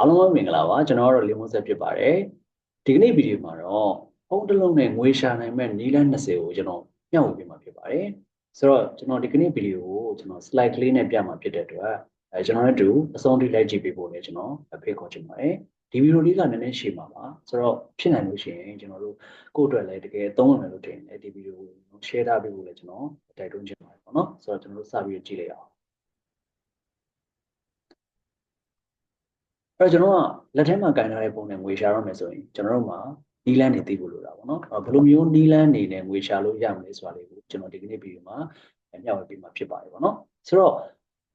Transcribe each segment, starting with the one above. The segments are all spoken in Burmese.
အားလုံးပဲမင်္ဂလာပါကျွန်တော်ကတော့လင်းမဆက်ဖြစ်ပါတယ်ဒီကနေ့ဗီဒီယိုမှာတော့ဖုန်းတစ်လုံးနဲ့ငွေရှာနိုင်မဲ့နည်းလမ်း20ကိုကျွန်တော်မျှဝေပေးမှာဖြစ်ပါတယ်ဆိုတော့ကျွန်တော်ဒီကနေ့ဗီဒီယိုကိုကျွန်တော် slide ကလေးနဲ့ပြမှာဖြစ်တဲ့အတွက်အဲကျွန်တော်တို့အတူအဆုံးထိလိုက်ကြည့်ပေးဖို့လည်းကျွန်တော်ဖိတ်ခေါ်ချင်ပါတယ်ဒီဗီဒီယိုလေးကနည်းနည်းရှည်ပါပါဆိုတော့ဖြစ်နိုင်လို့ရှိရင်ကျွန်တော်တို့ကိုယ့်အတွက်လည်းတကယ်သုံးဝင်မယ်လို့ထင်တယ်ဒီဗီဒီယိုကို share ထားပေးဖို့လည်းကျွန်တော်တိုက်တွန်းချင်ပါတယ်ပေါ့နော်ဆိုတော့ကျွန်တော်တို့စပြီးကြည့်လိုက်အောင် တော့ကျွန်တော်ကလက်ထဲမှာကင်ထားတဲ့ပုံနဲ့ငွေရှာရမယ်ဆိုရင်ကျွန်တော်တို့မှာနီလန်းနေသိဖို့လိုတာပေါ့နော်အဲ့ဘယ်လိုမျိုးနီလန်းနေနဲ့ငွေရှာလို့ရမလဲဆိုတာလေးကိုကျွန်တော်ဒီကနေ့ဗီဒီယိုမှာမျှဝေပေးမှာဖြစ်ပါတယ်ပေါ့နော်ဆိုတော့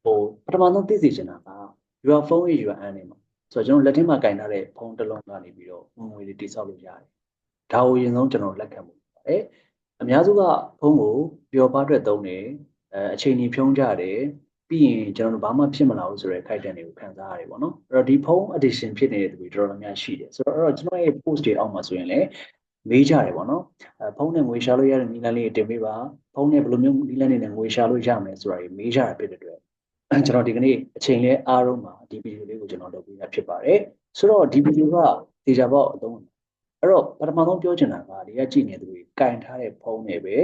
ဟိုပထမဆုံးသိစေချင်တာက your phone is your earning မှာဆိုတော့ကျွန်တော်လက်ထဲမှာကင်ထားတဲ့ဖုန်းတစ်လုံးကနေပြီးတော့ငွေတွေတိစောက်လို့ရတယ်ဒါကိုအရင်ဆုံးကျွန်တော်လက်ခံမှုပါတယ်အများစုကဖုန်းကိုပျော်ပါအတွက်သုံးတယ်အဲအချိန်ကြီးဖြုံးကြတယ် ပြီးရင်ကျွန်တော်တို့ဘာမှဖြစ်မလာဘူးဆိုတဲ့ခိုက်တန်တွေကိုခံစားရတယ်ပေါ့နော်အဲ့တော့ဒီဖုန်း addiction ဖြစ်နေတဲ့သူတွေတော်တော်များများရှိတယ်ဆိုတော့အဲ့တော့ကျွန်တော်ရဲ့ post တွေအောက်မှာဆိုရင်လည်းမေးကြတယ်ပေါ့နော်အဲဖုန်းနဲ့ငွေရှာလို့ရတဲ့နည်းလမ်းလေးတွေတင်ပေးပါဖုန်းနဲ့ဘယ်လိုမျိုးနည်းလမ်းတွေနဲ့ငွေရှာလို့ရမလဲဆိုတာတွေမေးကြတာဖြစ်တဲ့အတွက်ကျွန်တော်ဒီကနေ့အချိန်လဲအားလုံးမှာဒီဗီဒီယိုလေးကိုကျွန်တော်လုပ်ပေးတာဖြစ်ပါတယ်ဆိုတော့ဒီဗီဒီယိုကတေချာပေါက်အသုံးအဲ့တော့ပထမဆုံးပြောချင်တာကဒီကကြည့်နေသူတွေကင်ထားတဲ့ဖုန်းနဲ့ပဲ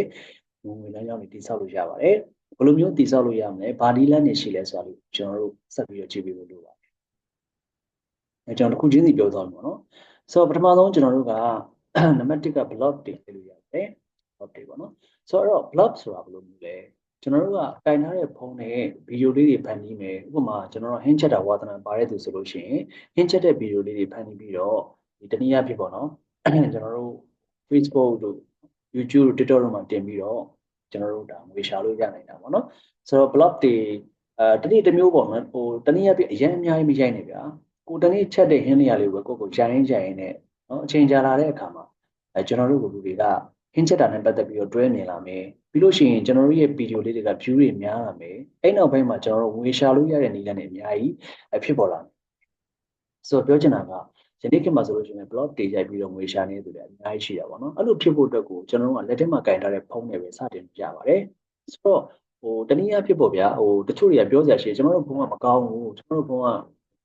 ငွေလမ်းကြောင်းတွေတိစောက်လို့ရပါတယ် ဘယ်လိုမျိုးတည်ဆောက်လို့ရမလဲဘာဒီလန်နေရှိလဲဆိုတာလေးကျွန်တော်တို့ဆက်ပြီးတော့ကြည့်ပေးဖို့လိုပါတယ်အဲကျွန်တော်တစ်ခုချင်းစီပြောသွားမယ်ပေါ့နော်ဆိုတော့ပထမဆုံးကျွန်တော်တို့ကနံပါတ်1က block တင်ပေးလို့ရတယ် block တွေပေါ့နော်ဆိုတော့ block ဆိုတာဘယ်လိုမျိုးလဲကျွန်တော်တို့ကတိုင်ထားတဲ့ဖုန်းနဲ့ဗီဒီယိုလေးတွေဖန်တီးမယ်ဥပမာကျွန်တော်တို့ဟင်းချက်တာဝါသနာပါတဲ့သူဆိုလို့ရှိရင်ဟင်းချက်တဲ့ဗီဒီယိုလေးတွေဖန်တီးပြီးတော့ဒီတနည်းအားဖြင့်ပေါ့နော်ကျွန်တော်တို့ Facebook တို့ YouTube တို့ TikTok တို့မှာတင်ပြီးတော့ ကျွန်တော်တို့ဒါငွေရှာလို့ရနိုင်တာပေါ့နော်ဆိုတော့ blog တွေအဲတနေ့တစ်မျိုးပေါ့နော်ဟိုတနေ့ရပြအရင်အများကြီးမရိုက်နေဗျာကိုတနေ့ချက်တဲ့ဟင်းနေရလေးကိုကိုကိုဂျိုင်းဂျိုင်းနဲ့နော်အချိန်ကြာလာတဲ့အခါမှာအဲကျွန်တော်တို့လူတွေကဟင်းချက်တာနဲ့ပတ်သက်ပြီးတော့တွဲနေလာမယ်ပြီးလို့ရှိရင်ကျွန်တော်တို့ရဲ့ဗီဒီယိုလေးတွေက view တွေများလာမယ်အဲ့နောက်ပိုင်းမှာကျွန်တော်တို့ငွေရှာလို့ရတဲ့နည်းလမ်းတွေအများကြီးဖြစ်ပေါ်လာမယ်ဆိုတော့ပြောချင်တာက ယနေ့ခေတ်မှာဆိုလို့ရှိရင် blog တွေရိုက်ပြီးတော့ငွေရှာနေသူတွေအများကြီးရှိတာပေါ့နော်အဲ့လိုဖြစ်ဖို့အတွက်ကိုကျွန်တော်တို့ကလက်ထဲမှာကင်ထားတဲ့ဖုန်းတွေပဲစတင်ပြပါတယ်ဆိုတော့ဟိုတနည်းအားဖြင့်ပေါ့ဗျာဟိုတချို့တွေကပြောစရာရှိတယ်ကျွန်တော်တို့ဖုန်းကမကောင်းဘူးကျွန်တော်တို့ဖုန်းက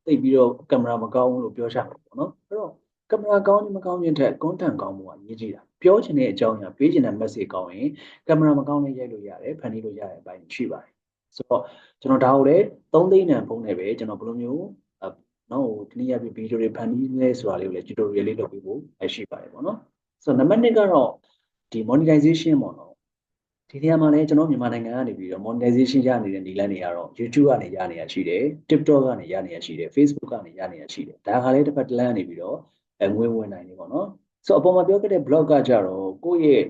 သိပြီးတော့ကင်မရာမကောင်းဘူးလို့ပြောချင်တယ်ပေါ့နော်အဲ့တော့ကင်မရာကောင်းခြင်းမကောင်းခြင်းထက် content ကောင်းမှုကအရေးကြီးတာပြောချင်တဲ့အကြောင်းအရာပေးချင်တဲ့ message ကောင်းရင်ကင်မရာမကောင်းလည်းရိုက်လို့ရတယ်ဖန်တီးလို့ရတဲ့အပိုင်းရှိပါတယ်ဆိုတော့ကျွန်တော်ဒါကိုလည်း3သိန်းတန်ဖုန်းနဲ့ပဲကျွန်တော်ဘယ်လိုမျိုး နော်ဟိုဒီနေ့ရပြီးဗီဒီယိုတွေဖန်တီးလဲဆိုတာလေးကိုလည်း tutorial လေးလုပ်ပေးဖို့ရှိပါတယ်ပေါ့နော်ဆိုတော့နံပါတ်1ကတော့ဒီ monetization ပေါ့နော်ဒီနေရာမှာလည်းကျွန်တော်မြန်မာနိုင်ငံကနေပြီးတော့ monetization ရနေတဲ့နည်းလမ်းတွေကတော့ YouTube ကနေရနေရရှိတယ် TikTok ကနေရနေရရှိတယ် Facebook ကနေရနေရရှိတယ်ဒါကလည်းတစ်ဖက်တစ်လမ်းကနေပြီးတော့ငွေဝင်နိုင်နေပေါ့နော်ဆိုတော့အပေါ်မှာပြောခဲ့တဲ့ blog ကကြတော့ကိုယ့်ရဲ့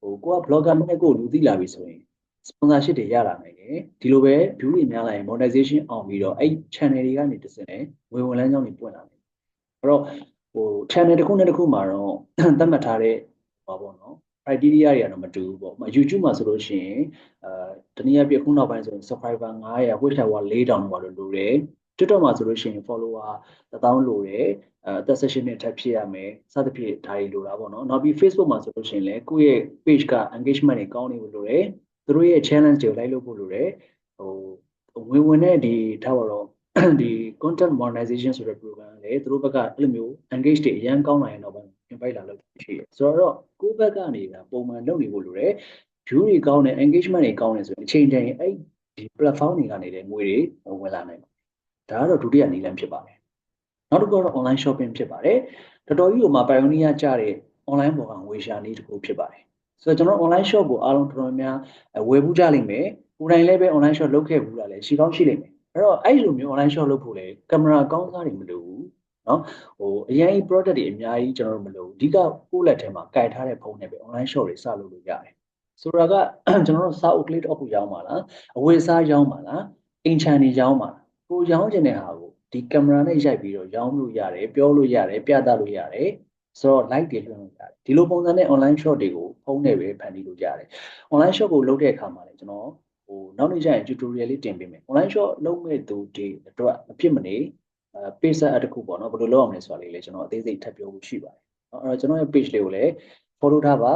ဟိုကိုက blogger နဲ့ကိုလူသိလာပြီဆိုရင် sponsorship တွေရလာနိုင်တယ်ဒီလိုပဲ view တွေများလာရင် monetization အောင်ပြီးတော့အဲ့ channel တွေကနေတစ်စင်းဝင်ဝင်လမ်းကြောင်းတွေပွင့်လာတယ်အဲ့တော့ဟို channel တစ်ခုနဲ့တစ်ခုမှာတော့သတ်မှတ်ထားတဲ့ဟောပေါ့နော် criteria တွေကတော့မတူဘူးပေါ့။ YouTube မှာဆိုလို့ရှိရင်အာတနည်းအားဖြင့်ခုနောက်ပိုင်းဆိုရင် subscriber 900 watch hour 4000လောက်လိုတယ်။ TikTok မှာဆိုလို့ရှိရင် follower 1000လိုတယ်။အဲအသက် session နဲ့ထပ်ဖြစ်ရမယ်။စသဖြင့်ဒါတွေလိုတာပေါ့နော်။နောက်ပြီး Facebook မှာဆိုလို့ရှိရင်လည်းကိုယ့်ရဲ့ page က engagement တွေကောင်းနေဖို့လိုတယ်။ သူတို့ရဲ့ challenge တွေကိုလိုက်လုပ်ဖို့လိုတယ်။ဟိုဝင်ဝင်တဲ့ဒီထားပါတော့ဒီ content monetization ဆိုတဲ့ program လေသူတို့ဘက်ကအဲ့လိုမျိုး engage တွေအရန်ကောင်းလာရင်တော့ invite လာလို့ရှိတယ်ဆိုတော့ကိုယ့်ဘက်ကနေကပုံမှန်လုပ်နေဖို့လိုတယ် view တွေကောင်းတယ် engagement တွေကောင်းတယ်ဆိုရင်အချိန်တန်ရင်အဲ့ဒီ platform တွေကနေလည်းငွေတွေဝင်လာနိုင်တယ်ဒါကတော့ဒုတိယနည်းလမ်းဖြစ်ပါတယ်နောက်တစ်ခုကတော့ online shopping ဖြစ်ပါတယ်တော်တော်ကြီးကိုမှ pioneer ကြတဲ့ online ပေါ်ကငွေရှာနည်းတစ်ခုဖြစ်ပါတယ် ဆိုတော့ကျွန်တော် online shop ကိုအားလုံးတော်တော်များဝယ်ဘူးကြလိမ့်မယ်ကိုယ်တိုင်လည်းပဲ online shop လုပ်ခဲ့ဘူးလားလဲရှိကောင်းရှိလိမ့်မယ်အဲ့တော့အဲ့လိုမျိုး online shop လုပ်ဖို့လဲကင်မရာကောင်းစားတွေမလိုဘူးနော်ဟိုအရင် product တွေအများကြီးကျွန်တော်တို့မလိုဘူးအဓိကကိုယ့်လက်ထဲမှာကင်ထားတဲ့ဖုန်းနဲ့ပဲ online shop တွေစလုပ်လို့ရတယ်ဆိုတော့ကကျွန်တော်တို့စာအုပ်ကလေးတစ်အုပ်ရောင်းပါလားအဝယ်စားရောင်းပါလားအိမ်ချန်တွေရောင်းပါလားကိုရောင်းချင်တဲ့ဟာကိုဒီကင်မရာနဲ့ရိုက်ပြီးတော့ရောင်းလို့ရတယ်ပြောလို့ရတယ်ပြသလို့ရတယ် ဆိုတော့ live တွေလွှင့်လို့ရတယ်ဒီလိုပုံစံနဲ့ online shop တွေကိုဖုန်းနဲ့ပဲဖန်တီးလို့ရတယ် online shop ကိုလုပ်တဲ့အခါမှာလည်းကျွန်တော်ဟိုနောက်နေ့ကျရင် tutorial လေးတင်ပေးမယ် online shop လုပ်မဲ့သူတွေအတွက်အဖြစ်မနေအဲ page set အတခုပေါ့နော်ဘယ်လိုလုပ်အောင်လဲဆိုတာလေးလည်းကျွန်တော်အသေးစိတ်ထပ်ပြောဖို့ရှိပါတယ်နော်အဲ့တော့ကျွန်တော်ရဲ့ page လေးကိုလည်း follow ထားပါ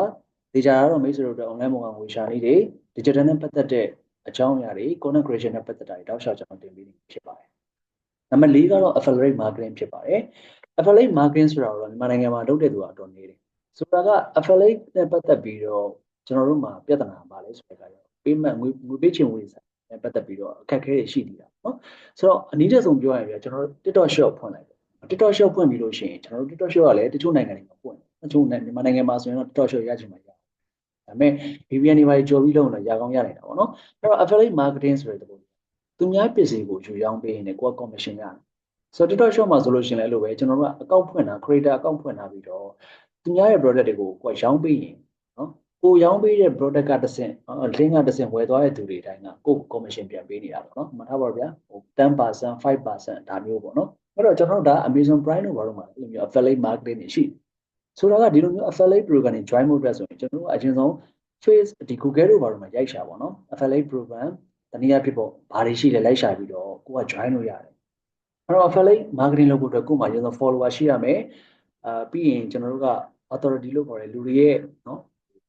ဒီကြတော့မိတ်ဆွေတို့အတွက် online ပုံကငွေရှာလေးတွေ digital နဲ့ပတ်သက်တဲ့အကြောင်းအရာတွေ content creation နဲ့ပတ်သက်တာတွေတောက်လျှောက်ကျွန်တော်တင်ပေးနေဖြစ်ပါတယ်နံပါတ်၄ကတော့ affiliate marketing ဖြစ်ပါတယ် affiliate marketing ဆိုတာတော့မြန်မာနိုင်ငံမှာလုပ်တဲ့သူကအတော်နေတယ်ဆိုတာက affiliate နဲ့ပတ်သက်ပြီးတော့ကျွန်တော်တို့မှာပြဿနာပါလဲဆိုတဲ့အခါကျတော့ payment ငွေငွေပေးချင်ဝင်ဆိုင်နဲ့ပတ်သက်ပြီးတော့အခက်အခဲတွေရှိနေတာနော်ဆိုတော့အနည်းတဆုံးပြောရရင်ပြကျွန်တော်တို့ TikTok shop ဖွင့်လိုက်တယ် TikTok shop ဖွင့်ပြီးလို့ရှိရင်ကျွန်တော်တို့ TikTok shop ကလည်းတချို့နိုင်ငံတွေမှာဖွင့်တယ်တချို့နိုင်ငံမြန်မာနိုင်ငံမှာဆိုရင်တော့ TikTok shop ရချင်မှရဒါပေမဲ့ VPN တွေပါကြော်ပြီးလုပ်ရင်တော့ရကောင်းရနိုင်တာပေါ့နော်အဲ့တော့ affiliate marketing ဆိုတဲ့တဘောသူများပစ္စည်းကိုယူရောင်းပေးရင်လည်းကိုယ်က commission ရတယ် ဆိုတော့ TikTok shop မှာဆိုလို့ရှိရင်လည်းအဲ့လိုပဲကျွန်တော်တို့ကအကောင့်ဖွင့်တာ creator အကောင့်ဖွင့်တာပြီးတော့သူများရဲ့ product တွေကိုကိုယ်ရောင်းပေးရင်နော်ကိုရောင်းပေးတဲ့ product ကတစ်ဆင့် link ကတစ်ဆင့်ဝယ်သွားတဲ့သူတွေတိုင်းကကိုယ် commission ပြန်ပေးနေတာပေါ့နော်မှတ်ထားပါဗျာဟို10% 5%ဒါမျိုးပေါ့နော်အဲ့တော့ကျွန်တော်တို့ဒါ Amazon Prime တို့ဘာလို့မှာလဲအဲ့လိုမျိုး affiliate marketing တွေရှိဆိုတာကဒီလိုမျိုး affiliate program တွေ join ဖို့အတွက်ဆိုရင်ကျွန်တော်တို့အချင်းဆုံး face ဒီ Google တို့ဘာလို့မှာရိုက်ရှာပေါ့နော် affiliate program တနည်းအားဖြင့်ပေါ့ဘာတွေရှိလဲလိုက်ရှာပြီးတော့ကိုက join လို့ရတယ် အဲ့တော့ affiliate marketing လုပ်ဖို့အတွက်ကိုယ်မှာကျွန်တော် follower ရှိရမယ်အာပြီးရင်ကျွန်တော်တို့က authority လို့ခေါ်တယ်လူတွေရဲ့နော်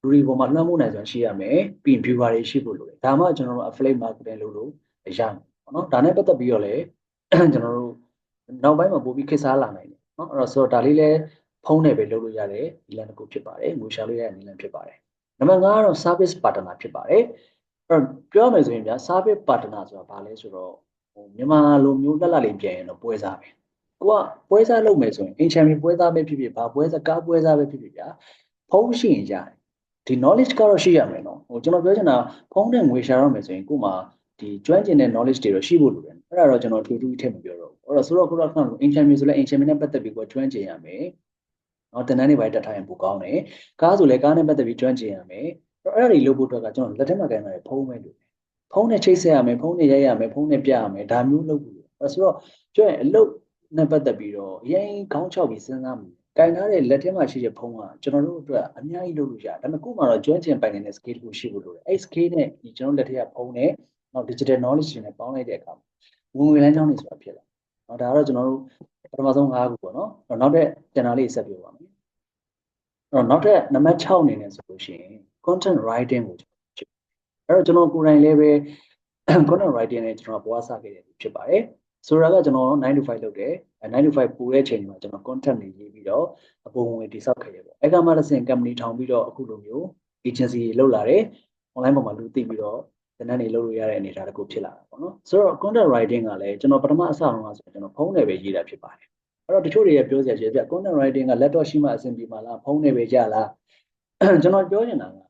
လူတွေပေါ်မှာလွှမ်းမိုးနိုင်စွာရှိရမယ်ပြီးရင် viewer တွေရှိဖို့လိုတယ်ဒါမှကျွန်တော်တို့ affiliate marketing လုပ်လို့ရမယ်ပေါ့နော်ဒါနဲ့ပတ်သက်ပြီးတော့လည်းကျွန်တော်တို့နောက်ပိုင်းမှာပို့ပြီးခေတ်စားလာနိုင်တယ်နော်အဲ့တော့ဆိုတော့ဒါလေးလည်းဖုန်းနဲ့ပဲလုပ်လို့ရတယ်ဒီလန်တစ်ခုဖြစ်ပါတယ်ငွေရှာလို့ရတဲ့နည်းလမ်းဖြစ်ပါတယ်နံပါတ်5ကတော့ service partner ဖြစ်ပါတယ်အဲ့တော့ပြောရမယ်ဆိုရင်ဗျာ service partner ဆိုတာဘာလဲဆိုတော့ ဟိုမြန်မာလိုမျိုးလက်လက်လေးပြန်ရင်တော့ပွဲစားပဲကိုကပွဲစားလုပ်မယ်ဆိုရင်အင်ချန်ပီပွဲစားပဲဖြစ်ဖြစ်ဘာပွဲစားကားပွဲစားပဲဖြစ်ဖြစ်ဗျာဖုန်းရှိရင်ရတယ်ဒီ knowledge ကတော့ရှိရမယ်နော်ဟိုကျွန်တော်ပြောချင်တာဖုန်းနဲ့ငွေရှာရမယ်ဆိုရင်ကို့မှာဒီကျွမ်းကျင်တဲ့ knowledge တွေတော့ရှိဖို့လိုတယ်အဲ့ဒါတော့ကျွန်တော်ထူးထူးထည့်မပြောတော့ဘူးအဲ့တော့ဆိုတော့ခုနကအင်ချန်ပီဆိုလဲအင်ချန်ပီနဲ့ပတ်သက်ပြီးကိုကျွမ်းကျင်ရမယ်နော်တန်းတန်းတွေပဲတက်ထားရင်ပိုကောင်းတယ်ကားဆိုလဲကားနဲ့ပတ်သက်ပြီးကျွမ်းကျင်ရမယ်အဲ့ဒါတွေလုပ်ဖို့အတွက်ကကျွန်တော်လက်ထက်မှာကိုင်ရတယ်ဖုန်းပဲလို့ ဖုန်းနဲ့ချိတ်ဆက်ရမယ်ဖုန်းနဲ့ရိုက်ရမယ်ဖုန်းနဲ့ပြရမယ်ဒါမျိုးလုပ်ဖို့အဲ့ဆိုတော့ပြောရင်အလုပ်နဲ့ပတ်သက်ပြီးတော့အရင်ခေါင်းချောက်ပြီးစဉ်းစားမှုကင်ထားတဲ့လက်ထဲမှာရှိတဲ့ဖုန်းကကျွန်တော်တို့အတွက်အများကြီးလုပ်လို့ရတယ်ဒါပေမဲ့ကို့မှာတော့ကျွမ်းကျင်ပိုင်နေတဲ့ skill ကိုရှိဖို့လိုတယ်အဲ့ skill နဲ့ဒီကျွန်တော်လက်ထဲကဖုန်းနဲ့နောက် digital knowledge တွေနဲ့ပေါင်းလိုက်တဲ့အခါဝင်ဝင်လမ်းကြောင်းတွေဆိုတာဖြစ်လာ။နော်ဒါကတော့ကျွန်တော်တို့ပထမဆုံး၅ခုပေါ့နော်။နောက်တဲ့ကျန်တာလေးဆက်ပြောပါမယ်။အဲ့တော့နောက်တဲ့နံပါတ်6အနေနဲ့ဆိုလို့ရှိရင် content writing ကို အဲ့တော့ကျွန်တော်ကိုယ်တိုင်လည်းပဲ content writing နဲ့ကျွန်တော်ဘွားစခဲ့တယ်ဖြစ်ပါတယ်။ဆိုတော့ကကျွန်တော်9 to 5လုပ်တယ်။9 to 5ပို့တဲ့အချိန်မှာကျွန်တော် content တွေရေးပြီးတော့အပုံဝင်တိစောက်ခဲ့တယ်ပေါ့။အဲ့ကမှတစ်ဆင့် company ထောင်ပြီးတော့အခုလိုမျိုး agency လောက်လာတယ်။ online ပေါ်မှာလူသိပြီးတော့တနက်နေလုပ်လို့ရတဲ့အနေအထားတစ်ခုဖြစ်လာတာပေါ့နော်ဆိုတော့ content writing ကလည်းကျွန်တော်ပထမအစတုန်းကဆိုကျွန်တော်ဖုန်းနဲ့ပဲရေးတာဖြစ်ပါတယ်အဲ့တော့တချို့တွေရပြောစရာရှိပြ content writing က laptop ရှိမှအဆင်ပြေမှာလားဖုန်းနဲ့ပဲကြလားကျွန်တော်ပြောနေတာကဟို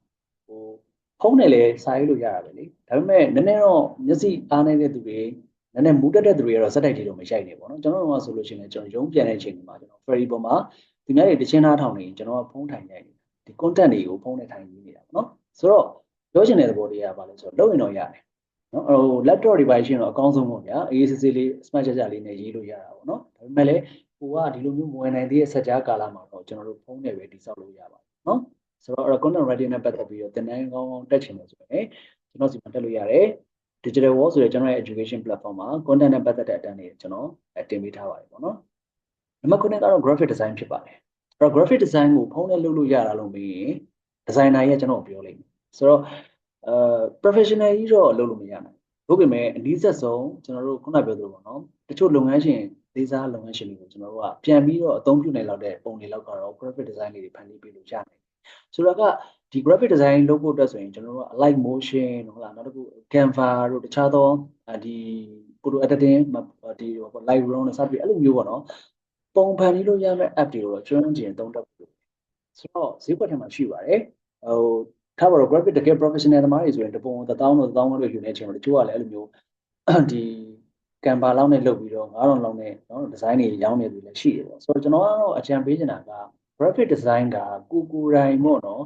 ဖုန်းနဲ့လည်းစာရေးလို့ရတာပဲလေဒါပေမဲ့နည်းနည်းတော့မျက်စိအားနေတဲ့သူတွေနည်းနည်းမူတက်တဲ့သူတွေကတော့စက်တိုက်တွေတော့မရိုက်နေပေါ့နော်ကျွန်တော်တို့ကဆိုလို့ရှိရင်ကျွန်တော်ရုံးပြန်တဲ့အချိန်မှာကျွန်တော် ferry ပေါ်မှာသူများတွေတချင်းသားထောင်နေကျွန်တော်ကဖုန်းထိုင်နေတယ်ဒီ content တွေကိုဖုန်းနဲ့ထိုင်နေနေတာပေါ့နော်ဆိုတော့ပြောချင်တဲ့သဘောတရားကဘာလဲဆိုတော့လုပ်ရင်တော့ရတယ်နော်ဟို laptop တွေပါရှင်းတော့အကောင်းဆုံးပေါ့ဗျာအေးစစ်စစ်လေး smart ကြကြလေးနဲ့ရေးလို့ရတာပေါ့နော်ဒါပေမဲ့လည်းကိုကဒီလိုမျိုးမဝင်နိုင်သေးတဲ့ဆက်ကြားကာလမှာတော့ကျွန်တော်တို့ဖုန်းနဲ့ပဲတိစောက်လို့ရပါတယ်နော် ဆိုတော့အဲ့တော့ content writing နဲ့ပတ်သက်ပြီးတော့သင်တန်းကောင်းကောင်းတက်ချင်လို့ဆိုရင်ကျွန်တော်စီမှာတက်လို့ရတယ် digital wall ဆိုတဲ့ကျွန်တော်ရဲ့ education platform မှာ content နဲ့ပတ်သက်တဲ့အတန်းတွေကျွန်တော်တင်ပေးထားပါတယ်ပေါ့နော်နံပါတ်9ကတော့ graphic design ဖြစ်ပါတယ်အဲ့တော့ graphic design ကိုဖုန်းနဲ့လုပ်လို့ရတာလို့မေးရင် designer ရဲ့ကျွန်တော်ပြောလိမ့်မယ်ဆိုတော့အဲ professional ကြီးတော့လုပ်လို့မရနိုင်ဘူးဒါပေမဲ့အနည်းဆက်ဆုံးကျွန်တော်တို့ခုနပြောသလိုပေါ့နော်တချို့လုပ်ငန်းရှင်သေးစားလုပ်ငန်းရှင်တွေကိုကျွန်တော်တို့ကပြန်ပြီးတော့အသုံးပြုနိုင်လောက်တဲ့ပုံတွေလောက်ကတော့ graphic design တွေဖန်တီးပေးလို့ရနိုင် ဆိုတော့ကဒီ graphic design လုပ်ဖို့အတွက်ဆိုရင်ကျွန်တော်တို့က light motion ဟုတ်လားနောက်တစ်ခု canva တို့တခြားသောဒီ photo editing ဒီဟို lightroom နဲ့စပြီးအဲ့လိုမျိုးပေါ့နော်ပုံဖန်လေးလို့ရမယ့် app တွေတော့ကျွမ်းကျင်သုံးတတ်ဖို့ဆိုတော့ဈေးကွက်ထဲမှာရှိပါတယ်ဟိုထားပါတော့ graphic တကယ် professional သမားတွေဆိုရင်တပုံ1000တော့1000လောက်ယူနေချင်တယ်တချို့ကလည်းအဲ့လိုမျိုးဒီကမ်ဘာလောက်နဲ့လုပ်ပြီးတော့9000လောက်နဲ့နော်ဒီဇိုင်းတွေရောင်းနေသူလည်းရှိတယ်ပေါ့ဆိုတော့ကျွန်တော်ကတော့အကြံပေးချင်တာက graphic design ကကိုကိုတိုင်ပေါ့နော်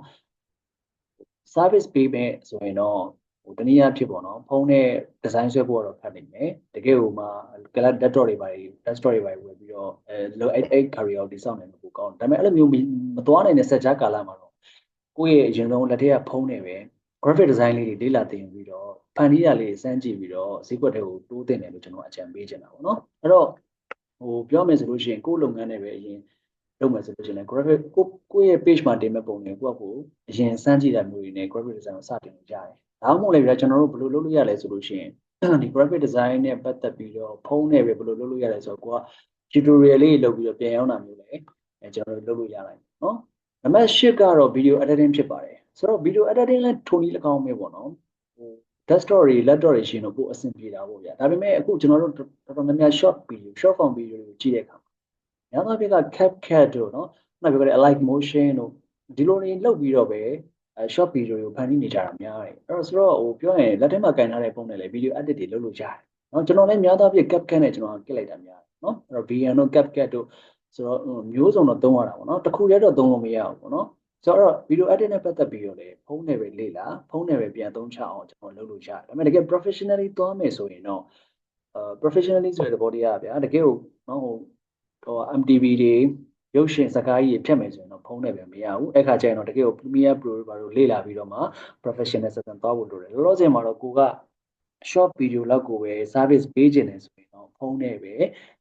service ပေးမယ်ဆိုရင်တော့ဟိုတနည်းအားဖြင့်ပေါ့နော်ဖုန်းနဲ့ design ဆွဲဖို့တော့ဖတ်နိုင်မယ်တကယ်ဟိုမှာ glass desktop တွေပါ desktop တွေပါဝယ်ပြီးတော့အဲအဲ့အဲ့ career ကိုတည်ဆောက်နိုင်လို့ပိုကောင်းတယ်ဒါပေမဲ့အဲ့လိုမျိုးမသွားနိုင်တဲ့စက်ကြားကာလမှာတော့ကိုယ့်ရဲ့အရင်ဆုံးလက်ထက်ကဖုန်းနဲ့ပဲ graphic design လေးတွေလေ့လာသင်ပြီးတော့ဖန်တီးရလေးစမ်းကြည့်ပြီးတော့ဈေးကွက်တွေကိုတိုးတင်တယ်လို့ကျွန်တော်အကြံပေးချင်တာပေါ့နော်အဲ့တော့ဟိုပြောမယ်ဆိုလို့ရှိရင်ကိုယ့်လုပ်ငန်းတွေပဲအရင် လုပ်မယ်ဆိုလို့ရှိရင် graphic ကိုကိုယ့်ရဲ့ page မှာတင်မဲ့ပုံတွေကိုယ့်အကိုအရင်စမ်းကြည့်တာမျိုးတွေနဲ့ graphic design ကိုစတင်လို့ရတယ်ဒါမှမဟုတ်လည်းဗျာကျွန်တော်တို့ဘယ်လိုလုပ်လို့ရလဲဆိုလို့ရှိရင်ဒီ graphic design နဲ့ပတ်သက်ပြီးတော့ဖုန်းနဲ့ပဲဘယ်လိုလုပ်လို့ရလဲဆိုတော့ကိုက tutorial လေးလုပ်ပြီးတော့ပြန်ရောက်တာမျိုးလည်းအဲကျွန်တော်တို့လုပ်လို့ရနိုင်တယ်နော်နံပါတ်8ကတော့ video editing ဖြစ်ပါတယ်ဆိုတော့ video editing လည်းထုံနည်း၎င်းပဲပေါ့နော်ဟို desktop တွေ laptop တွေရှိရင်တော့ကိုအဆင်ပြေတာပေါ့ဗျာဒါပေမဲ့အခုကျွန်တော်တို့တော်တော်များများ short video short form video တွေကိုကြည့်တဲ့အခါ မှာများသောအားဖြင့်က CapCut တို့နော်ခုနပြောခဲ့တဲ့ Alight Motion တို့ဒီလိုနေလုပ်ပြီးတော့ပဲအဲ short video ကိုဖန်တီးနေကြတာများတယ်အဲ့တော့ဆိုတော့ဟိုပြောရင်လက်ထဲမှာကင်ထားတဲ့ပုံနဲ့လည်း video edit တွေလုပ်လို့ရတယ်နော်ကျွန်တော်လည်းများသောအားဖြင့် CapCut နဲ့ကျွန်တော်ကစ်လိုက်တာများတယ်နော်အဲ့တော့ VN တို့ CapCut တို့ဆိုတော့မျိုးစုံတော့သုံးရတာပေါ့နော်တစ်ခုတည်းတော့သုံးလို့မရဘူးပေါ့နော်ဆိုတော့ video edit နဲ့ပတ်သက်ပြီးတော့လေဖုန်းနဲ့ပဲလေ့လာဖုန်းနဲ့ပဲပြန်သုံးချအောင်ကျွန်တော်လုပ်လို့ရတယ်ဒါပေမဲ့တကယ် professionally သွားမယ်ဆိုရင်တော့အာ professionally ဆိုတဲ့သဘောတရားဗျာတကယ်ကိုနော်ဟို ဟို MTV တွေရုပ်ရှင်စကားကြီးဖြတ်မယ်ဆိုရင်တော့ဖုန်းနဲ့ပဲမရဘူးအဲ့ခါကျရင်တော့တကယ်ကို Premiere Pro ဘာလို့လေ့လာပြီးတော့မှ professional ဆက်ဆံသွားဖို့လိုတယ်လောလောဆယ်မှာတော့ကိုက short video လောက်ကိုပဲ service ပေးခြင်းတယ်ဆိုရင်တော့ဖုန်းနဲ့ပဲ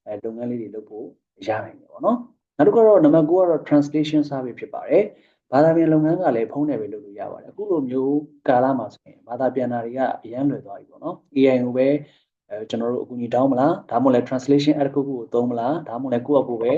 အဲလုပ်ငန်းလေးတွေလုပ်ဖို့ရနိုင်တယ်ပေါ့နော်နောက်တစ်ခုကတော့နံပါတ်9ကတော့ translation service ဖြစ်ပါတယ်ဘာသာပြန်လုပ်ငန်းကလည်းဖုန်းနဲ့ပဲလုပ်လို့ရပါတယ်အခုလိုမျိုးကာလမှာဆိုရင်ဘာသာပြန်တာတွေကအရန်လွယ်သွားပြီပေါ့နော် AI ကိုပဲ အဲကျွန်တော်တို့အကူအညီတောင်းမလားဒါမှမဟုတ်လည်း translation အဲ့တစ်ခုခုကိုသုံးမလားဒါမှမဟုတ်လည်းကိုယ့်အကူပဲ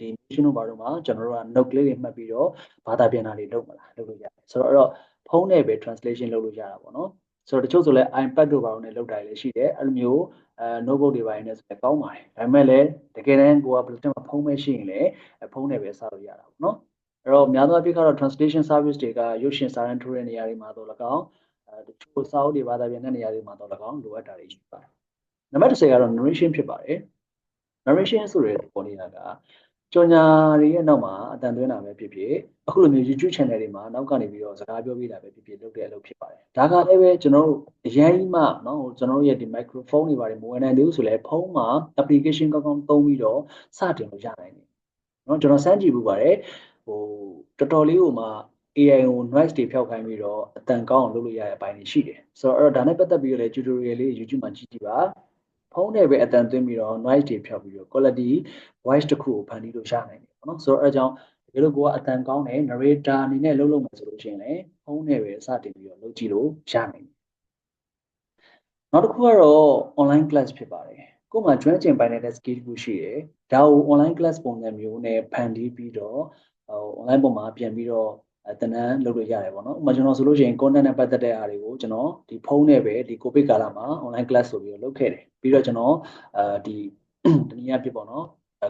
ဒီ mission တို့ဘာလို့မှာကျွန်တော်တို့က note ကလေးတွေမှတ်ပြီးတော့ဘာသာပြန်တာတွေလုပ်မလားလုပ်လို့ရတယ်ဆိုတော့အဲ့တော့ဖုန်းနဲ့ပဲ translation လုပ်လို့ရတာပေါ့နော်ဆိုတော့တချို့ဆိုလဲ iPad တို့ဘာလို့နဲ့လောက်တာလည်းရှိတယ်အဲ့လိုမျိုးအဲ notebook တွေပိုင်းနဲ့ဆိုလည်းကောင်းပါတယ်ဒါပေမဲ့လည်းတကယ်တမ်းကိုကဘယ်လိုတည်းမှာဖုန်းမရှိရင်လည်းဖုန်းနဲ့ပဲစလို့ရတာပေါ့နော်အဲ့တော့များသောအားဖြင့်ကတော့ translation service တွေကရုပ်ရှင်စာရန်ထိုးတဲ့နေရာတွေမှာတော့၎င်းအဲတချို့စာအုပ်တွေဘာသာပြန်တဲ့နေရာတွေမှာတော့၎င်းလိုအပ်တာတွေရှိပါတယ် နံပါတ်10ကတော့ narration ဖြစ်ပါတယ် narration ဆိုတဲ့ပေါ်နေတာကကြော်ညာတွေရဲ့နောက်မှာအတန်သွင်းတာပဲဖြစ်ဖြစ်အခုလိုမျိုး YouTube channel တွေမှာနောက်ကနေပြီးတော့စကားပြောပြတာပဲဖြစ်ဖြစ်လုပ်တဲ့အလုပ်ဖြစ်ပါတယ်ဒါကလည်းပဲကျွန်တော်တို့အရင်ကြီးမှเนาะကျွန်တော်တို့ရဲ့ဒီ microphone တွေပါတယ်မဝင်နိုင်သေးဘူးဆိုလဲဖုန်းမှာ application ကောင်းကောင်းသုံးပြီးတော့စတင်လို့ရနိုင်တယ်เนาะကျွန်တော်စမ်းကြည့်ဘူးပါတယ်ဟိုတော်တော်လေးဟိုမှာ AI ကို noise တွေဖျောက်ခိုင်းပြီးတော့အတန်ကောင်းအောင်လုပ်လို့ရတဲ့အပိုင်းတွေရှိတယ်ဆိုတော့အဲ့တော့ဒါနဲ့ပတ်သက်ပြီးတော့လည်း tutorial လေး YouTube မှာကြည့်ကြည့်ပါ ဖုန်းနဲ့ပဲအတန်သွင်းပြီးတော့ noise တွေဖျောက်ပြီးတော့ quality voice တစ်ခုကိုဖန်တီးလို့ရနိုင်တယ်ပေါ့နော်ဆိုတော့အဲကြောင့်တကယ်လို့ကိုကအတန်ကောင်းတယ် narrator အနေနဲ့လုပ်လို့မယ်ဆိုလို့ရှိရင်လည်းဖုန်းနဲ့ပဲစတင်ပြီးတော့လုပ်ကြည့်လို့ရနိုင်တယ်နောက်တစ်ခုကတော့ online class ဖြစ်ပါတယ်ကိုယ်မှာကျွမ်းကျင်ပိုင်းတဲ့ skill တစ်ခုရှိတယ်ဒါကို online class ပုံစံမျိုးနဲ့ဖန်တီးပြီးတော့ဟို online ပုံမှာပြန်ပြီးတော့အဲ တနန်းလုပ်လို့ရတယ်ပေါ့နော်ဥပမာကျွန်တော်ဆိုလို့ရှိရင် content နဲ့ပတ်သက်တဲ့အားတွေကိုကျွန်တော်ဒီဖုန်းနဲ့ပဲဒီ covid ကာလမှာ online class ဆိုပြီးတော့လုပ်ခဲ့တယ်ပြီးတော့ကျွန်တော်အဲဒီတနည်းအားဖြင့်ပေါ့နော်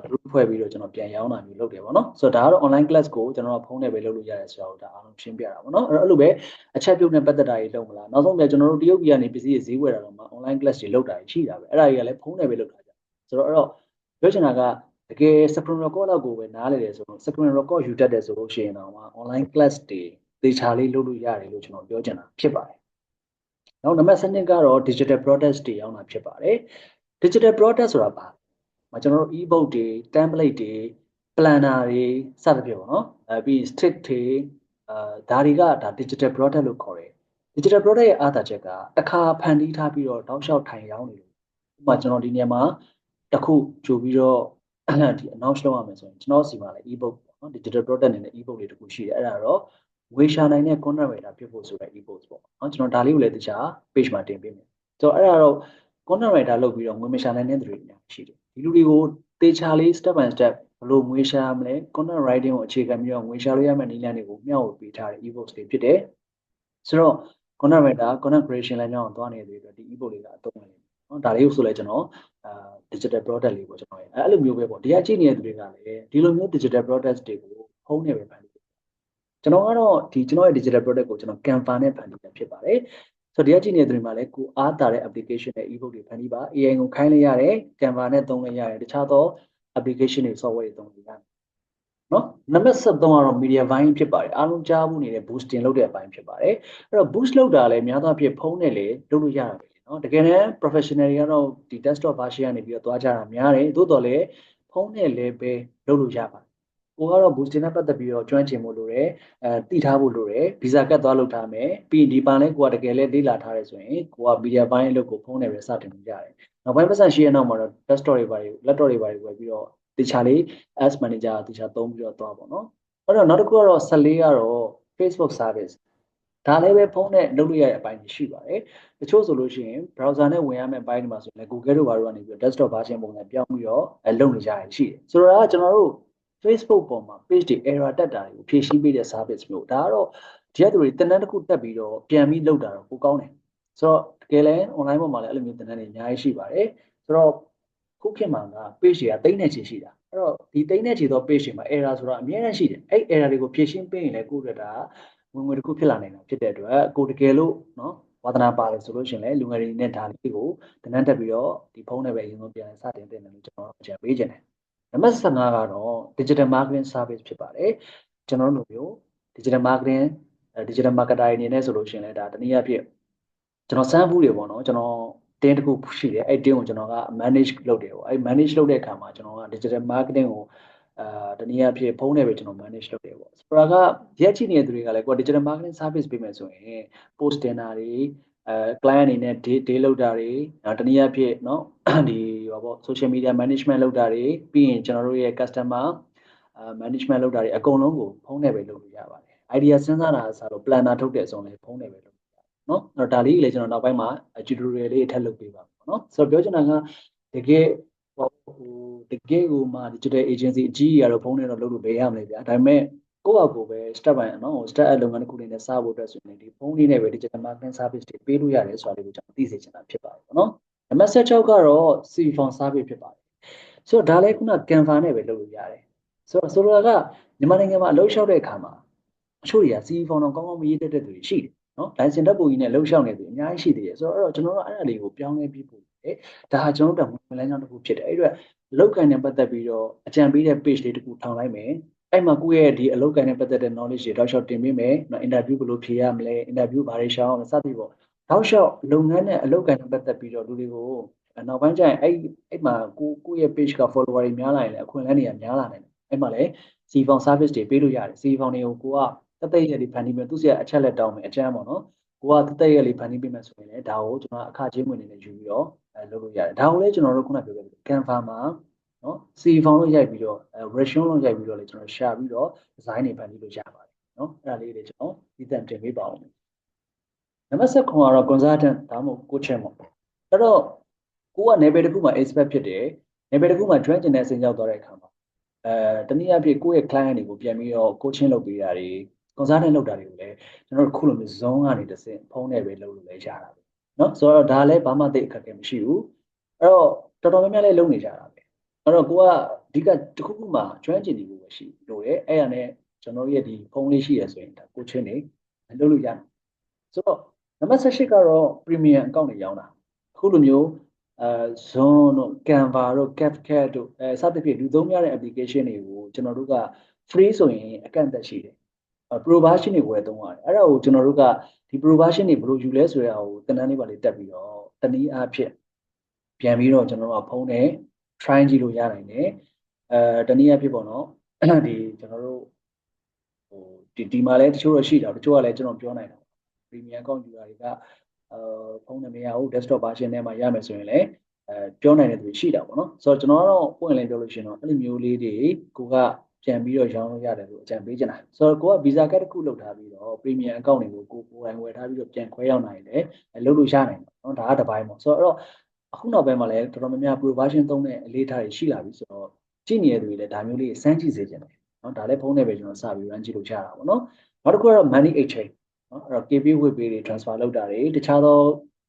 group ဖွဲ့ပြီးတော့ကျွန်တော်ပြန်ရောင်းတာမျိုးလုပ်တယ်ပေါ့နော်ဆိုတော့ဒါကတော့ online class ကိုကျွန်တော်ဖုန်းနဲ့ပဲလုပ်လို့ရတယ်ဆိုတော့ဒါအားလုံးရှင်းပြတာပေါ့နော်အဲ့လိုပဲအချက်ပြုတ်နဲ့ပတ်သက်တာတွေလုပ်မလားနောက်ဆုံးပြကျွန်တော်တို့တရုတ်ပြည်ကနေပစ္စည်းတွေဈေးဝယ်တာတော့မှ online class တွေလုပ်တာရှိတာပဲအဲ့ဒါတွေကလည်းဖုန်းနဲ့ပဲလုပ်တာကြဆိုတော့အဲ့တော့ပြောချင်တာက တကယ် screen record လောက်ကိုပဲနားလည်တယ်ဆိုတော့ screen record ယူတတ်တယ်ဆိုလို့ရှိရင်တော့ online class တွေသေချာလေးလုပ်လို့ရတယ်လို့ကျွန်တော်ပြောချင်တာဖြစ်ပါတယ်နောက်နံပါတ်7ကတော့ digital product တွေရောင်းတာဖြစ်ပါတယ် digital product ဆိုတာပါမကျွန်တော်တို့ ebook တွေ template တွေ planner တွေစသဖြင့်ပေါ့နော်အဲပြီး stick တွေအာဒါတွေကဒါ digital product လို့ခေါ်တယ် digital product ရဲ့အားသာချက်ကတစ်ခါဖန်တီးထားပြီးတော့တောက်လျှောက်ထိုင်ရောင်းနေလို့ဥပမာကျွန်တော်ဒီနေရာမှာတစ်ခုကြိုပြီးတော့ ဒီ announce လုပ်ရမယ်ဆိုရင်ကျွန်တော်စီမှာလည်း ebook ပေါ့နော် digital product အနေနဲ့ ebook တွေတခုရှိတယ်အဲ့ဒါတော့ဝေရှာနိုင်တဲ့ content writer ဖြစ်ဖို့ဆိုတဲ့ ebook ပေါ့နော်ကျွန်တော်ဒါလေးကိုလည်းတခြား page မှာတင်ပေးမယ်ဆိုတော့အဲ့ဒါတော့ content writer လုပ်ပြီးတော့ငွေမရှာနိုင်တဲ့သူတွေအများကြီးရှိတယ်ဒီလူတွေကိုတေချာလေး step by step ဘယ်လိုငွေရှာမလဲ content writing ကိုအခြေခံပြီးတော့ငွေရှာလို့ရမယ့်နည်းလမ်းတွေကိုမျှဝေပေးထားတဲ့ ebook တွေဖြစ်တယ်ဆိုတော့ content writer content creation လမ်းကြောင်းကိုသွားနေတဲ့အတွက်ဒီ ebook တွေကအသုံးဝင်နေတယ် နော်ဒါလေးကိုဆိုလဲကျွန်တော်အာ digital product လေးပေါ့ကျွန်တော်ရဲ့အဲ့လိုမျိုးပဲပေါ့ဒီကကြည့်နေတဲ့သူတွေကလည်းဒီလိုမျိုး digital products တွေကိုဖုန်းနဲ့ပဲဖန်တီးကျွန်တော်ကတော့ဒီကျွန်တော်ရဲ့ digital product ကိုကျွန်တော် Canva နဲ့ဖန်တီးတာဖြစ်ပါတယ်ဆိုတော့ဒီကကြည့်နေတဲ့သူတွေမှာလည်းကိုအားတာတဲ့ application နဲ့ ebook တွေဖန်တီးပါ AI ကိုခိုင်းလိုက်ရတယ် Canva နဲ့သုံးလို့ရတယ်တခြားသော application တွေ software တွေသုံးလို့ရတယ်နော်နံပါတ်73ကတော့ media buying ဖြစ်ပါတယ်အားလုံးကြားမှုနေတဲ့ boosting လုပ်တဲ့အပိုင်းဖြစ်ပါတယ်အဲ့တော့ boost လုပ်တာလည်းများသောအားဖြင့်ဖုန်းနဲ့လည်းလုပ်လို့ရတာပဲ နော်တကယ်တမ်း professional တွေကတော့ဒီ desktop version ကနေပြီးတော့သွားကြတာများတယ်သို့တော်လည်းဖုန်းနဲ့လည်းပဲလုပ်လို့ရပါတယ်ကိုကတော့ boosting နဲ့ပတ်သက်ပြီးတော့ကျွမ်းကျင်ဖို့လိုတယ်အဲတည်ထားဖို့လိုတယ် visa ကတ်သွားလုပ်ထားမယ်ပြီးဒီပန်လေးကိုကတကယ်လည်းလေ့လာထားရဲဆိုရင်ကိုက media buying အလုပ်ကိုဖုန်းနဲ့ပဲစတင်လို့ရတယ်နောက်ပိုင်းပတ်စံရှိရနောက်မှာတော့ desktop တွေပါတွေ laptop တွေပါတွေဝယ်ပြီးတော့တခြားလေး ads manager တခြားသုံးပြီးတော့သွားပါတော့အဲ့တော့နောက်တစ်ခုကတော့14ကတော့ Facebook service ဒါလည်းပဲဖုန်းနဲ့လုပ်လို့ရတဲ့အပိုင်းတွေရှိပါတယ်တချို့ဆိုလို့ရှိရင် browser နဲ့ဝင်ရမယ့်အပိုင်းတွေမှာဆိုရင် Google တို့ဘာတို့ကနေပြီး desktop version ပုံစံပြောင်းပြီးတော့အဲလုပ်နေကြရရှိတယ်ဆိုတော့ကျွန်တော်တို့ Facebook ပေါ်မှာ page တွေ error တက်တာတွေကိုဖြည့်ရှင်းပေးတဲ့ service မျိုးဒါကတော့ဒီကသူတွေတင်တန်းတစ်ခုတက်ပြီးတော့ပြန်ပြီးလုပ်တာတော့ပိုကောင်းတယ်ဆိုတော့တကယ်လဲ online ပေါ်မှာလည်းအဲ့လိုမျိုးတင်တန်းတွေအများကြီးရှိပါတယ်ဆိုတော့ခုခေတ်မှာက page တွေကတိတ်နေချင်ရှိတာအဲ့တော့ဒီတိတ်နေချင်သော page တွေမှာ error ဆိုတာအများကြီးရှိတယ်အဲ့ error တွေကိုဖြည့်ရှင်းပေးရင်လည်းကိုယ့်အတွက်ဒါ ဝင်ငွေတစ်ခုဖြစ်လာနိုင်တာဖြစ်တဲ့အတွက်ကိုတကယ်လို့နော်ဝါသနာပါတယ်ဆိုလို့ရှိရင်လည်းလူငယ်တွေနဲ့ဒါလေးကိုတနန်းတက်ပြီးတော့ဒီဖုန်းနဲ့ပဲအရင်ဆုံးပြန်စတင်တင်တယ်လို့ကျွန်တော်အကြံပေးခြင်းတယ်နံပါတ်15ကတော့ digital marketing service ဖြစ်ပါတယ်ကျွန်တော်တို့မျိုး digital marketing digital marketer အနေနဲ့ဆိုလို့ရှိရင်လည်းဒါတနည်းအားဖြင့်ကျွန်တော်စမ်းဘူးတွေပေါ့နော်ကျွန်တော်တင်းတစ်ခုရှိတယ်အဲ့တင်းကိုကျွန်တော်က manage လုပ်တယ်ပေါ့အဲ့ manage လုပ်တဲ့အခါမှာကျွန်တော်က digital marketing ကို အာတနည်းအားဖြင့်ဖုန်းနဲ့ပဲကျွန်တော် manage လုပ်တယ်ပေါ့ဆိုတော့ကရက်ချိနေတဲ့သူတွေကလည်းကို digital marketing service ပေးမယ်ဆိုရင် post တင်တာတွေအဲ client အနေနဲ့ day day လုပ်တာတွေတနည်းအားဖြင့်เนาะဒီဟောပေါ့ social media management လုပ်တာတွေပြီးရင်ကျွန်တော်တို့ရဲ့ customer management လုပ်တာတွေအကုန်လုံးကိုဖုန်းနဲ့ပဲလုပ်လို့ရပါတယ် idea စဉ်းစားတာအစားတော့ planner ထုတ်တဲ့အစုံလည်းဖုန်းနဲ့ပဲလုပ်လို့ရတယ်เนาะအဲ့တော့ဒါလေးကြီးလည်းကျွန်တော်နောက်ပိုင်းမှာ tutorial လေးထပ်လုပ်ပေးပါမယ်เนาะဆိုတော့ပြောချင်တာကတကယ်ဟို တကယ်ကိုမှ digital agency အကြီးကြီးကတော့ဖုန်းနဲ့တော့လုပ်လို့ပေးရမလဲဗျာဒါပေမဲ့ကိုယ့်အကူပဲ step by နော် step အလုပ်ငန်းတစ်ခုလေးနဲ့စဖို့အတွက်ဆိုရင်ဒီဖုန်းလေးနဲ့ပဲ digital marketing service တွေပေးလို့ရတယ်ဆိုတာလေးကိုကျွန်တော်သိစေချင်တာဖြစ်ပါတယ်ပေါ့နော်နံပါတ်6ကတော့ CV form service ဖြစ်ပါတယ်ဆိုတော့ဒါလည်းခုန Canva နဲ့ပဲလုပ်လို့ရတယ်ဆိုတော့ဆိုတော့ကမြန်မာနိုင်ငံမှာအလုပ်လျှောက်တဲ့အခါမှာအချို့တွေက CV form တော့ကောင်းကောင်းမရေးတတ်တဲ့သူတွေရှိတယ်နော် license တက်ပူကြီးနဲ့လှုပ်ရှားနေသူအများကြီးရှိသေးတယ်ဆိုတော့အဲ့တော့ကျွန်တော်တို့အဲ့ဒါလေးကိုပြောင်းလဲပြီးပို့တယ်ဒါဟာကျွန်တော်တို့ကဝင်လန်းကြောင်းတစ်ခုဖြစ်တယ်အဲ့အတွက် လောက်ကန်နဲ့ပတ်သက်ပြီးတော့အကြံပေးတဲ့ page လေးတစ်ခုထောင်လိုက်မယ်အဲ့မှာကိုယ့်ရဲ့ဒီအလုပ်ကိုင်းနဲ့ပတ်သက်တဲ့ knowledge တွေတောက်လျှောက်တင်ပေးမယ်နော် interview ဘယ်လိုဖြေရမလဲ interview ဘာတွေရှောင်းအောင်စသည်ပေါ့တောက်လျှောက်လုပ်ငန်းနဲ့အလုပ်ကိုင်းနဲ့ပတ်သက်ပြီးတော့လူတွေကိုနောက်ပိုင်းကျရင်အဲ့အဲ့မှာကိုကိုယ့်ရဲ့ page က follower တွေများလာရင်လည်းအခွင့်အလမ်းတွေကများလာနိုင်တယ်အဲ့မှာလည်း C form service တွေပေးလို့ရတယ် C form တွေကိုကိုကတသက်ရည်ဖန်တီးမယ်သူစီကအချက်လက်တောင်းမယ်အကျမ်းပေါ့နော်ကိုကတသက်ရည်ဖန်တီးပေးမယ်ဆိုရင်လည်းဒါကိုကျွန်တော်အခကြေးငွေနေနဲ့ယူပြီးတော့ အဲလုပ်လို့ရတယ်ဒါကိုလည်းကျွန်တော်တို့ခုနပြောခဲ့တယ် Canva မှာနော် C form လို့ရိုက်ပြီးတော့ version လို့ရိုက်ပြီးတော့လည်းကျွန်တော်ရှာပြီးတော့ design တွေဖန်တီးလို့ရပါတယ်နော်အဲ့ဒါလေးတွေကျွန်တော်ဒီတန်တင်ပေးပါအောင်နံပါတ်7ကတော့ consultant ဒါမှမဟုတ် coaching ပေါ့အဲ့တော့ကိုက level တစ်ခုမှာ expert ဖြစ်တယ် level တစ်ခုမှာ join ကျင်တဲ့အစဉ်ရောက်သွားတဲ့အခါမှာအဲတနည်းအားဖြင့်ကိုယ့်ရဲ့ client တွေကိုပြန်ပြီးတော့ coaching လုပ်ပေးတာတွေ consultant လုပ်တာတွေကိုလည်းကျွန်တော်တို့ခုလိုမျိုး zone ကနေတစ်ဆင့်ဖုန်းနဲ့ပဲလုပ်လို့လည်းရတာပဲ နော်ဆိုတော့ဒါလည်းဘာမှသိအခက်အခဲမရှိဘူးအဲ့တော့တော်တော်များများလည်းလုပ်နေကြတာပဲအဲ့တော့ကိုကအဓိကတစ်ခုခုမှာကျွမ်းကျင်နေဖို့ပဲရှိလို့ရဲအဲ့ရနဲ့ကျွန်တော်ရဲ့ဒီဖုန်းလေးရှိရဆိုရင်ဒါကိုချင်းနေလုပ်လို့ရတယ်ဆိုတော့နံပါတ်16ကတော့ premium account တွေရောင်းတာအခုလိုမျိုးအဲ Zoom တို့ Canva တို့ CapCut တို့အဲစသဖြင့်လူသုံးများတဲ့ application တွေကိုကျွန်တော်တို့က free ဆိုရင်အကန့်အသတ်ရှိတယ် pro version တွေဝယ်သုံးရတယ်အဲ့ဒါကိုကျွန်တော်တို့ကဒီ pro version တွေဘယ်လိုယူလဲဆိုတဲ့ဟာကိုတနန်းလေးပါလေးတက်ပြီးတော့တနည်းအားဖြင့်ပြန်ပြီးတော့ကျွန်တော်တို့ကဖုန်းနဲ့ try ကြည့်လို့ရနိုင်တယ်အဲတနည်းအားဖြင့်ပေါ့နော်ဒီကျွန်တော်တို့ဟိုဒီဒီမှာလည်းတချို့တော့ရှိတာတချို့ကလည်းကျွန်တော်ပြောနိုင်တာ premium account user တွေကအဲဖုန်းနဲ့မရဘူး desktop version နဲ့မှရမယ်ဆိုရင်လည်းအဲပြောနိုင်တဲ့သူရှိတာပေါ့နော်ဆိုတော့ကျွန်တော်ကတော့ပွင့်လင်းပြောလို့ရှိရင်တော့အဲ့လိုမျိုးလေးတွေကိုက ပြန်ပြီးတော့ရောင်းလို့ရတယ်လို့အကြံပေးချင်တာဆိုတော့ကိုက visa card တစ်ခုလုပ်ထားပြီးတော့ premium account တွေကိုကိုကိုယ်တိုင်ဝယ်ထားပြီးတော့ပြန်ခွဲရောက်နိုင်တယ်လုပ်လို့ရနိုင်တယ်နော်ဒါကတစ်ပိုင်းပေါ့ဆိုတော့အခုနောက်ပိုင်းမှာလည်းတော်တော်များများ pro version သုံးတဲ့အလေးထားတွေရှိလာပြီဆိုတော့ကြည့်နေတဲ့သူတွေလည်းဒါမျိုးလေးစမ်းကြည့်စေချင်တယ်နော်ဒါလည်းဖုန်းနဲ့ပဲကျွန်တော်စပြီး run ကြည့်လို့ရတာပေါ့နော်နောက်တစ်ခုကတော့ money exchange နော်အဲ့တော့ KB ဝယ်ပေးတွေ transfer လုပ်တာတွေတခြားသော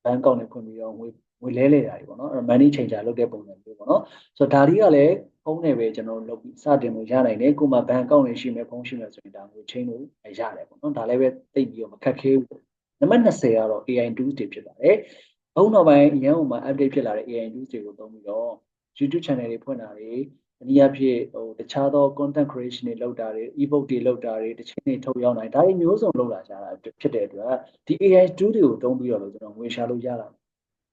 bank account တွေဖွင့်ပြီးတော့ငွေ ငွေလဲလဲတာတွေပေါ့နော်အဲ့တော့ money changer လုပ်တဲ့ပုံစံမျိုးပေါ့နော်ဆိုတော့ဒါတွေကလည်းဖုန်းနဲ့ပဲကျွန်တော်လုပ်ပြီးစတင်လို့ရနိုင်တယ်ကိုမှဘဏ်အကောင့်တွေရှိမယ်ဖုန်းရှိမယ်ဆိုရင်ဒါငွေချင်းလို့ရတယ်ပေါ့နော်ဒါလည်းပဲသိပြီးတော့မခက်ခဲဘူးနံပါတ်20ကတော့ AI tools တွေဖြစ်ပါတယ်ဘုံတော်ပိုင်းအရန်ဟိုမှာ update ဖြစ်လာတဲ့ AI tools တွေကိုသုံးပြီးတော့ YouTube channel တွေဖွင့်တာတွေအနည်းအားဖြင့်ဟိုတခြားသော content creation တွေလုပ်တာတွေ ebook တွေလုပ်တာတွေတချင်းတွေထုတ်ရောက်နိုင်ဒါတွေမျိုးစုံလုပ်လာကြတာဖြစ်တဲ့အတွက်ဒီ AI tool တွေကိုသုံးပြီးတော့လို့ကျွန်တော်ငွေရှာလို့ရလာ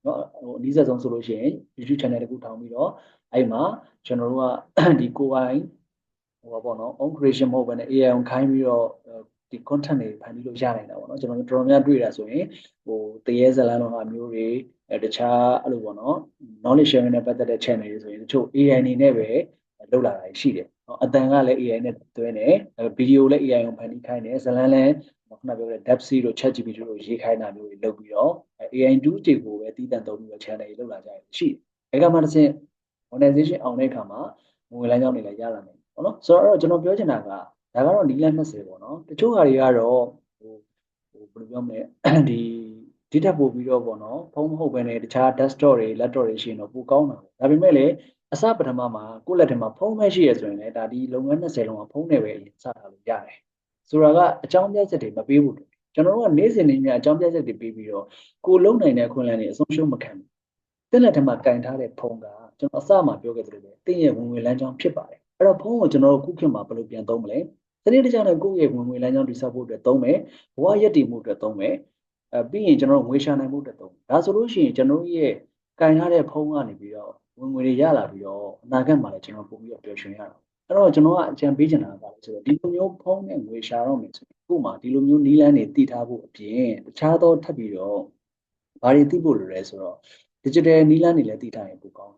เนาะဟိုအနည်းဆုံးဆိုလို့ရှိရင် YouTube channel တခုထောင်ပြီးတော့အဲ့မှာကျွန်တော်တို့ကဒီကိုယ်ပိုင်ဟိုပါပေါ့နော် own creation မဟုတ်ဘဲနဲ့ AI ကိုခိုင်းပြီးတော့ဒီ content တွေဖန်တီးလို့ရနိုင်တာပေါ့နော်ကျွန်တော်တို့တော်တော်များတွေ့တာဆိုရင်ဟိုတရေဇလန်းလိုဟာမျိုးတွေအဲတခြားအဲ့လိုပေါ့နော် knowledge sharing နဲ့ပတ်သက်တဲ့ channel တွေဆိုရင်တချို့ AI အနေနဲ့ပဲ လောက်လာတာရှိတယ်နော် အတန်ကလည်း AI နဲ့တွဲနေဗီဒီယိုလည်း AI ကိုဖန်တီးခိုင်းတယ်ဇာတ်လမ်းလည်းခုနပြောတဲ့ DeepSeek တို့ ChatGPT တို့ရေးခိုင်းတာမျိုးတွေလုပ်ပြီးတော့ AI 2တွေကိုပဲတည်တံ့သုံးပြီးတော့ channel တွေလောက်လာကြတယ်ရှိတယ်အဲကမှတစ်ဆင့် monetization အောင်တဲ့အခါမှာငွေလမ်းကြောင်းတွေလည်းရလာမယ်ပေါ့နော်ဆိုတော့ကျွန်တော်ပြောချင်တာကဒါကတော့နီလန်း20ပေါ့နော်တချို့ဟာတွေကတော့ဟိုဟိုဘယ်လိုပြောမလဲဒီဒီတက်ပို့ပြီးတော့ပေါ့နော်ဖုန်းမဟုတ်ဘဲနဲ့တခြား desktop တွေ laptop တွေရှိရင်တော့ပိုကောင်းတာပေါ့ဒါပေမဲ့လည်း အစပထမမှာကိုယ့်လက်ထဲမှာဖုန်းမရှိရဆိုရင်လည်းဒါဒီလုပ်ငန်း20လုံးကဖုန်းနဲ့ပဲစထားလို့ရတယ်ဆိုတာကအကြောင်းပြချက်တွေမပေးဘူးကျွန်တော်တို့ကနေ့စဉ်နေ့မြအကြောင်းပြချက်တွေပေးပြီးတော့ကိုလုံနိုင်တဲ့အခွင့်အလမ်းတွေအဆုံးရှုံးမခံဘူးတက်လက်ထဲမှာကင်ထားတဲ့ဖုန်းကကျွန်တော်အစမှပြောခဲ့သလိုပဲတင်းရဲ့ဝင်ဝင်လမ်းကြောင်းဖြစ်ပါတယ်အဲ့တော့ဖုန်းကိုကျွန်တော်တို့ခုခေတ်မှာဘယ်လိုပြန်သုံးမလဲစနစ်တကျနဲ့ကိုယ့်ရဲ့ဝင်ဝင်လမ်းကြောင်းတိစောက်ဖို့အတွက်သုံးမယ်ဘဝရက်တည်မှုအတွက်သုံးမယ်အဲပြီးရင်ကျွန်တော်တို့ငွေရှာနိုင်မှုအတွက်သုံးမယ်ဒါဆိုလို့ရှိရင်ကျွန်တော်တို့ရဲ့ကင်ထားတဲ့ဖုန်းကနေပြီးတော့ ဝင်ငွေတွေရလာပြီးတော့အနာဂတ်မှာလည်းကျွန်တော်ပုံပြီးတော့ပျော်ရွှင်ရတော့အဲ့တော့ကျွန်တော်ကအကြံပေးချင်တာကဘာလဲဆိုတော့ဒီလိုမျိုးဖုန်းနဲ့ငွေရှာတော့မယ်ဆိုရင်ခုမှဒီလိုမျိုးနီးလန်းတွေတည်ထားဖို့အပြင်တခြားသောထပ်ပြီးတော့ဘာတွေသိဖို့လိုလဲဆိုတော့ digital နီးလန်းတွေလည်းတည်ထားရင်ပိုကောင်း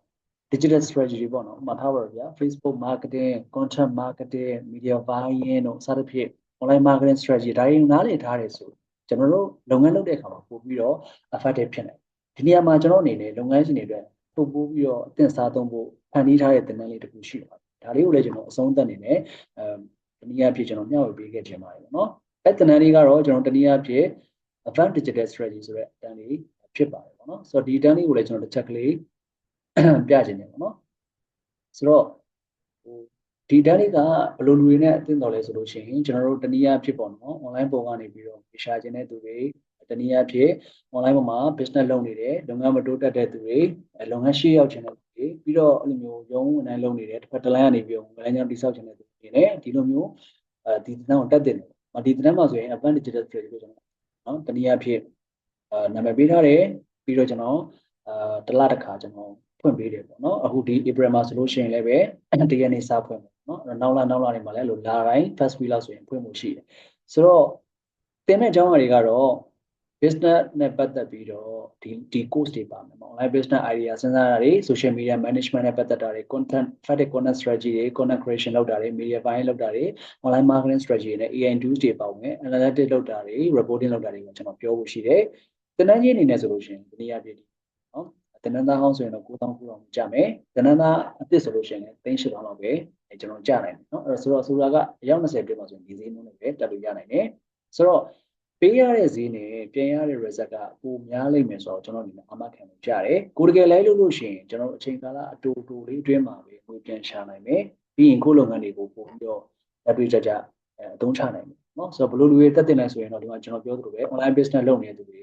တယ် digital strategy ပေါ့နော်ဥပမာထားပါတော့ဗျာ Facebook marketing content marketing media buying တို့စသဖြင့် online marketing strategy ဒါတွေနားလည်ထားတယ်ဆိုကျွန်တော်တို့လုပ်ငန်းလုပ်တဲ့အခါမှာပို့ပြီးတော့ effective ဖြစ်နိုင်ဒီနေရာမှာကျွန်တော်အနေနဲ့လုပ်ငန်းရှင်တွေအတွက် ပို့ပို့ပြီးတော့အသင်စားသုံးဖို့ဖန်တီးထားတဲ့သင်တန်းလေးတစ်ခုရှိပါတယ်ဒါလေးကိုလည်းကျွန်တော်အဆုံးသတ်နေနဲ့အဲဒီနည်းအားဖြင့်ကျွန်တော်မျှဝေပေးခဲ့ခြင်းပါတယ်ပေါ့နော်အဲသင်တန်းလေးကတော့ကျွန်တော်တနည်းအားဖြင့် advanced digital strategy ဆိုတဲ့တန်းလေးဖြစ်ပါတယ်ပေါ့နော်ဆိုတော့ဒီတန်းလေးကိုလည်းကျွန်တော်တစ်ချက်ကလေးပြခြင်းနေပေါ့နော်ဆိုတော့ဟိုဒီတန်းလေးကဘယ်လိုလူတွေနဲ့အသင့်တော်လဲဆိုလို့ရှိရင်ကျွန်တော်တို့တနည်းအားဖြင့်ပေါ့နော် online ပုံကနေပြီးတော့ရှာခြင်းတဲ့သူတွေ တနည်းအားဖြင့် online ပေါ်မှာ business လုပ်နေတယ်လုပ်ငန်းမတိုးတက်တဲ့သူတွေလုပ်ငန်းရှေ့ရောက်ခြင်းတဲ့သူတွေပြီးတော့အဲ့လိုမျိုးရုံးဝန်ထမ်းလုပ်နေတယ်တစ်ဖက်တစ်လမ်းကနေပြီးတော့ဝန်ထမ်းကြောင့်တိစောက်ခြင်းတဲ့သူတွေနဲ့ဒီလိုမျိုးအဲဒီတန်းကိုတက်တင်တယ်ဒီတန်းမှာဆိုရင် advanced digital strategy ကိုကျွန်တော်နော်တနည်းအားဖြင့်အာနာမည်ပေးထားတယ်ပြီးတော့ကျွန်တော်အာတစ်လတစ်ခါကျွန်တော်ဖွင့်ပေးတယ်ပေါ့နော်အခုဒီ April မှာဆိုလို့ရှိရင်လည်းပဲတရက်နေစဖွင့်မယ်နော်အဲ့တော့နောက်လာနောက်လာနေမှာလည်းလို့လာတိုင်း first week လောက်ဆိုရင်ဖွင့်မှုရှိတယ်ဆိုတော့တင်တဲ့အကြောင်းအရာတွေကတော့ business နဲ့ပတ်သက်ပြီးတော့ဒီဒီ course တွေပါမယ်ပေါ့ online business idea စဉ်းစားတာတွေ social media management နဲ့ပတ်သက်တာတွေ content effective content strategy တွေ content creation လုပ်တာတွေ media buying လုပ်တာတွေ online marketing strategy တွေနဲ့ AI tools တွေပါဝင် analytics လုပ်တာတွေ reporting လုပ်တာတွေကိုကျွန်တော်ပြောဖို့ရှိတယ်။တင်နန်းကြီးအနေနဲ့ဆိုလို့ရှိရင်ဒီနေ့အပြည့်ဒီနော်တင်နန်းသားဟောင်းဆိုရင်တော့9000 9000ကျမယ်။တင်နန်းသားအသစ်ဆိုလို့ရှိရင်လည်း3800လောက်ပဲကျွန်တော်ကြနိုင်တယ်နော်။အဲ့တော့ဆိုတော့ဆိုတာကအယောက်20ပြည့်မှာဆိုရင်ဒီဈေးနှုန်းနဲ့ပဲတက်လို့ရနိုင်တယ်။ဆိုတော့ ပေးရတဲ့ဈေးနဲ့ပြန်ရတဲ့ result ကပိုများလိမ့်မယ်ဆိုတော့ကျွန်တော်ဒီမှာအမှတ်ခံလို့ကြားတယ်ကိုတကယ်လဲလို့လို့ရှိရင်ကျွန်တော်အချိန်ကာလအတူတူလေးအတွင်းမှာပဲကိုပြန်ရှာနိုင်မယ်ပြီးရင်ကိုလုပ်ငန်းတွေကိုပို့ပြီးတော့လက်တွေ့ကြကြအသုံးချနိုင်မယ်နော်ဆိုတော့ဘလို့လူတွေတက်တင်လဲဆိုရင်တော့ဒီမှာကျွန်တော်ပြောသလိုပဲ online business လုပ်နေတဲ့သူတွေ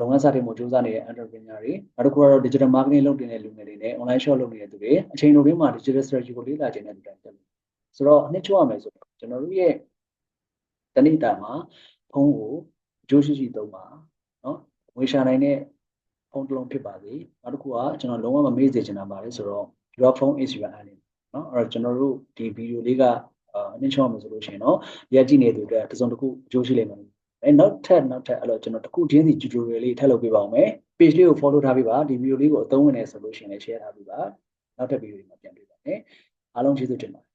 လုပ်ငန်းစတင်မှုစူးစမ်းနေတဲ့ entrepreneur တွေနောက်တစ်ခုကတော့ digital marketing လုပ်နေတဲ့လူငယ်တွေနဲ့ online shop လုပ်နေတဲ့သူတွေအချိန်လိုပြီးမှ digital strategy ကိုလေ့လာခြင်းတဲ့သူတွေတက်တယ်ဆိုတော့အနှစ်ချုပ်ရမယ်ဆိုတော့ကျွန်တော်တို့ရဲ့တဏိတာမှာဖုန်းကို အကျိုးရှိရှိသုံးပါနော်ငွေရှာနိုင်တဲ့ဖုန်းတစ်လုံးဖြစ်ပါစေနောက်တစ်ခုကကျွန်တော်လုံးဝမမေ့စေချင်တာပါလေဆိုတော့ your phone is your enemy နော်အဲ့တော့ကျွန်တော်တို့ဒီဗီဒီယိုလေးကအနည်းချောင်းမယ်ဆိုလို့ရှိရင်တော့ရက်ကြည့်နေသူအတွက်တစ်စုံတစ်ခုအကျိုးရှိလိမ့်မယ်အဲနောက်ထပ်နောက်ထပ်အဲ့တော့ကျွန်တော်တစ်ခုချင်းစီ tutorial လေးထပ်လုပ်ပေးပါအောင်မယ် page လေးကို follow ထားပေးပါဒီဗီဒီယိုလေးကိုအသုံးဝင်နေဆိုလို့ရှိရင်လည်း share ထားပေးပါနောက်ထပ်ဗီဒီယိုတွေမှာပြန်တွေ့ပါမယ်အားလုံးကျေးဇူးတင်ပါတယ်